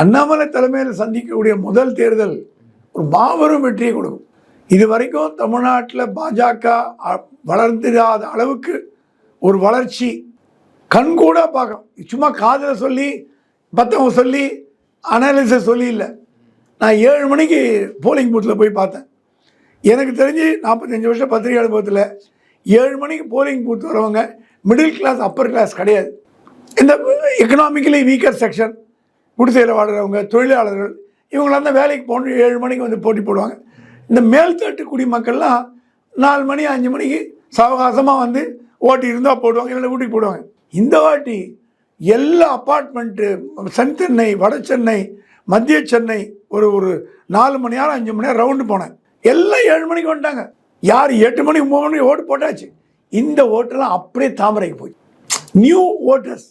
அண்ணாமலை தலைமையில் சந்திக்கக்கூடிய முதல் தேர்தல் ஒரு மாபெரும் வெற்றியை கொடுக்கும். இது வரைக்கும் தமிழ்நாட்டில் பாஜக வளர்ந்துடாத வளர்ந்திராத அளவுக்கு ஒரு வளர்ச்சி கண்கூட பார்க்கணும். சும்மா காதில் சொல்லி மற்றவங்க சொல்லி அனாலிசிஸ் சொல்லி இல்லை. நான் ஏழு மணிக்கு போலிங் பூத்தில் போய் பார்த்தேன். எனக்கு தெரிஞ்சு நாற்பத்தஞ்சு வருஷம் பத்திரிகை அனுபவத்தில் ஏழு மணிக்கு போலிங் பூத் வரவங்க மிடில் கிளாஸ் அப்பர் கிளாஸ் கிடையாது. இந்த எக்கனாமிக்கலி வீக்கர் செக்ஷன் குடிசையில் வாழ்கிறவங்க தொழிலாளர்கள் இவங்களாம் தான் வேலைக்கு போகணும் ஏழு மணிக்கு வந்து போட்டி போடுவாங்க. இந்த மேல்தட்டு குடிமக்கள்லாம் நாலு மணி அஞ்சு மணிக்கு சாவகாசமாக வந்து ஓட்டி இருந்தால் போடுவாங்க இல்லை வீட்டுக்கு போடுவாங்க. இந்த வாட்டி எல்லா அப்பார்ட்மெண்ட்டு சென் சென்னை வட சென்னை மத்திய சென்னை ஒரு ஒரு நாலு மணி நேரம் அஞ்சு மணி நேரம் ரவுண்டு போனேன். எல்லாம் ஏழு மணிக்கு வந்துட்டாங்க. யார் எட்டு மணிக்கு ஒம்பது மணி ஓட்டு போட்டாச்சு. இந்த ஓட்டெல்லாம் அப்படியே தாமரைக்கு போய் நியூ ஓட்டர்ஸ்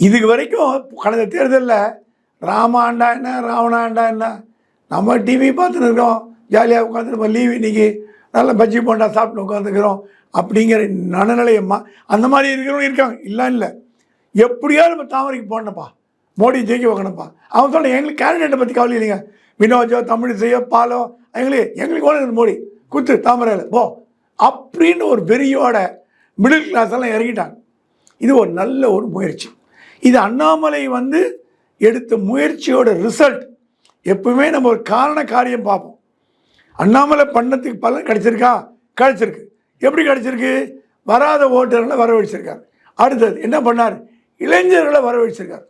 இதுக்கு வரைக்கும் கடந்த தேர்தலில் ராமாண்டா என்ன ராவணாண்டா என்ன? நம்ம டிவி பார்த்துன்னு இருக்கோம் ஜாலியாக உட்காந்துருப்போம் லீவ் இன்னைக்கு. நல்ல பஜ்ஜி போண்டா சாப்பிட்டு உட்காந்துக்கிறோம் அப்படிங்கிற மனநிலையம்மா அந்த மாதிரி இருக்கிறவங்க இருக்காங்க. இல்லை இல்லை. எப்படியாவது நம்ம தாமரைக்கு போடணும்ப்பா மோடி ஜெயிக்க வைக்கணும்ப்பா. அவன் சொல்ல எங்களுக்கு கேண்டிடேட்டை பற்றி கவலை இல்லைங்க. வினோஜோ தமிழிசையோ பாலோ எங்களுக்கு எங்களுக்கு ஓடுது மோடி. குத்து தாமரையில். போ. அப்படின்னு ஒரு வெறியோட மிடில் கிளாஸ் எல்லாம் இறங்கிட்டாங்க. இது ஒரு நல்ல ஒரு முயற்சி. இது அண்ணாமலை வந்து எடுத்த முயற்சியோட ரிசல்ட் எப்பவுமே நம்ம ஒரு காரண காரியம் பார்ப்போம். அண்ணாமலை பண்ணத்துக்கு பலன் கிடைச்சிருக்கா? கிடைச்சிருக்கு. எப்படி கிடைச்சிருக்கு? வராத ஓட்டர்களை வரவழைச்சிருக்கார். அடுத்தது என்ன பண்ணார்? இளைஞர்களை வரவழைச்சிருக்கார்.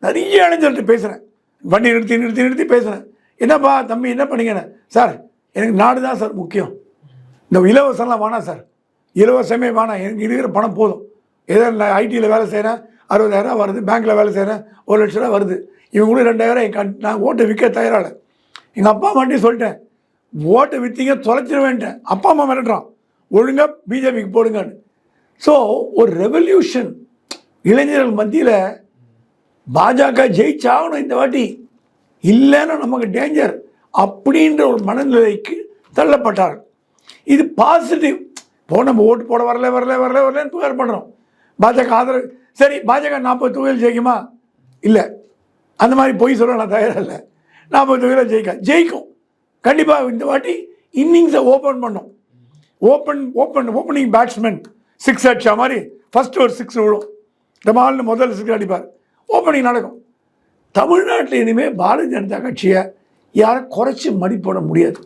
நிறைய இளைஞர்கிட்ட பேசுகிறேன் வண்டி நிறுத்தி நிறுத்தி நிறுத்தி பேசுகிறேன் என்னப்பா தம்பி என்ன பண்ணீங்கன்னு? சார் எனக்கு நாடு தான் சார் முக்கியம். இந்த இலவசம்லாம் வேணாம் சார். இலவசமே வேணாம். எனக்கு இருக்கிற பணம் போதும். ஏதோ நான் ஐடியில் வேலை செய்கிறேன் அறுபதாயிரம் வருது பேங்க்கில் வேலை செய்கிறேன் ஒரு லட்ச ரூபா வருது. இவங்க கூட ரெண்டாயிரம் என் நான் ஓட்டை விற்க தயாராக எங்கள் அப்பா அம்மாட்டையும் சொல்லிட்டேன் ஓட்டை விற்றீங்க தொலைச்சிருவேன்ட்டேன். அப்பா அம்மா மிரட்டுறான் ஒழுங்காக பிஜேபிக்கு போடுங்கன்னு. ஸோ ஒரு ரெவல்யூஷன் இளைஞர்கள் மத்தியில் பாஜக ஜெயிச்சாகணும் இந்த வாட்டி. இல்லைன்னா நமக்கு டேஞ்சர் அப்படின்ற ஒரு மனநிலைக்கு தள்ளப்பட்டார்கள். இது பாசிட்டிவ் இப்போ நம்ம ஓட்டு போட வரல வரல வரல வரலன்னு புகார் பண்ணுறோம் பாஜக ஆதரவு சரி பாஜக நாற்பது தொகுதியில் ஜெயிக்குமா? இல்லை. அந்த மாதிரி பொய் சொல்ல நான் தயாராக இல்லை. நாற்பது தொகுதியில் ஜெயிக்க ஜெயிக்கும். கண்டிப்பாக இந்த வாட்டி இன்னிங்ஸை ஓப்பன் பண்ணும். Open open opening batsman six அடிச்ச மாதிரி ஃபர்ஸ்ட் ஒரு சிக்ஸ் விழும். டமால்னு முதல் சிக்ஸ் அடிப்பார். ஓப்பனிங் நடக்கும். தமிழ்நாட்டில் இனிமேல் பாரதிய ஜனதா கட்சியை யாரும் குறைச்சி மடி போட முடியாது.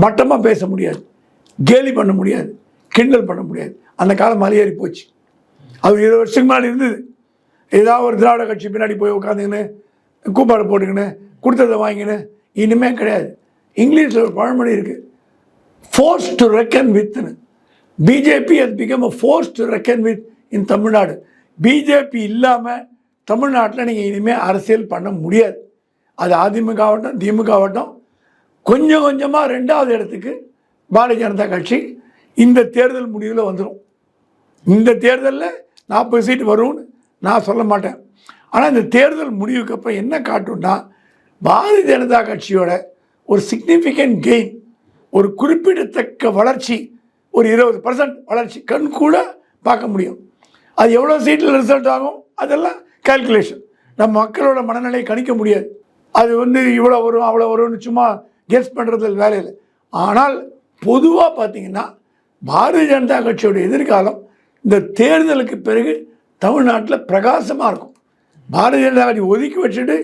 மட்டமாக பேச முடியாது. கேலி பண்ண முடியாது. கிண்டல் பண்ண முடியாது. அந்த காலம் மலையேறி போச்சு. அது இருபது வருஷத்துக்கு முன்னாடி இருந்தது. ஏதாவது ஒரு திராவிட கட்சி பின்னாடி போய் உட்காந்துக்கின்னு கூப்பாடு போட்டுக்கின்னு கொடுத்ததை வாங்கின்னு இனிமே கிடையாது. இங்கிலீஷில் ஒரு பழமொழி இருக்குது force to reckon வித்னு BJP has become a force to reckon with in Tamil Nadu. BJP இல்லாமல் தமிழ்நாட்டில் நீங்கள் இனிமேல் அரசியல் பண்ண முடியாது. அது அதிமுக ஆகட்டும் திமுக ஆகட்டும். கொஞ்சம் கொஞ்சமாக ரெண்டாவது இடத்துக்கு பாரதிய ஜனதா கட்சி இந்த தேர்தல் முடிவில் வந்துடும் இந்த தேர்தலில் நாற்பது சீட் வரும்னு நான் சொல்ல மாட்டேன். ஆனால் இந்த தேர்தல் முடிவுக்கு அப்புறம் என்ன காட்டும்னா பாரதிய ஜனதா கட்சியோட ஒரு சிக்னிஃபிகண்ட் கெயின் ஒரு குறிப்பிடத்தக்க வளர்ச்சி ஒரு இருபது பர்சன்ட் வளர்ச்சி கண் கூட பார்க்க முடியும். அது எவ்வளோ சீட்டில் ரிசல்ட் ஆகும்? அதெல்லாம் கால்குலேஷன் நம்ம மக்களோட மனநிலையை கணிக்க முடியாது. அது வந்து இவ்வளோ வரும் அவ்வளோ வரும்னு சும்மா கெஸ் பண்ணுறதுல வேலை இல்லை ஆனால் பொதுவாக பார்த்திங்கன்னா பாரதிய ஜனதா கட்சியோட எதிர்காலம் இந்த தேர்தலுக்கு பிறகு தமிழ்நாட்டில் பிரகாசமாக இருக்கும். பாரதிய ஜனதா கட்சி ஒதுக்கி வச்சுட்டு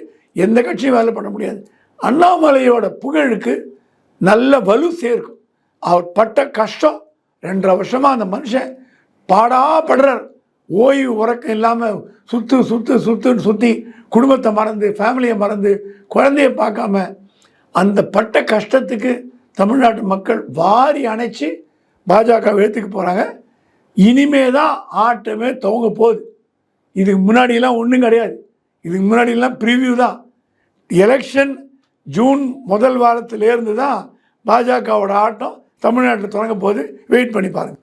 எந்த கட்சியும் வேலை பண்ண முடியாது. அண்ணாமலையோட புகழுக்கு நல்ல வலு சேர்க்கும். அவர் பட்ட கஷ்டம் ரெண்டரை வருஷமாக அந்த மனுஷன் பாடா படுறார் ஓய்வு உறக்கம் இல்லாமல் சுற்று சுற்று சுற்றுன்னு சுற்றி குடும்பத்தை மறந்து ஃபேமிலியை மறந்து குழந்தைய பார்க்காம அந்த பட்ட கஷ்டத்துக்கு தமிழ்நாட்டு மக்கள் வாரி அணைச்சி பாஜக எழுத்துக்கு போகிறாங்க இனிமே தான் ஆட்டமே துவங்க போகுது. இதுக்கு முன்னாடியெல்லாம் ஒன்றும் கிடையாது. இதுக்கு முன்னாடியெல்லாம் ப்ரிவியூ தான். எலெக்ஷன் ஜூன் முதல் வாரத்திலேருந்து தான் பாஜகவோட ஆட்டம் தமிழ்நாட்டில் தொடங்க போது வெயிட் பண்ணி பாருங்கள்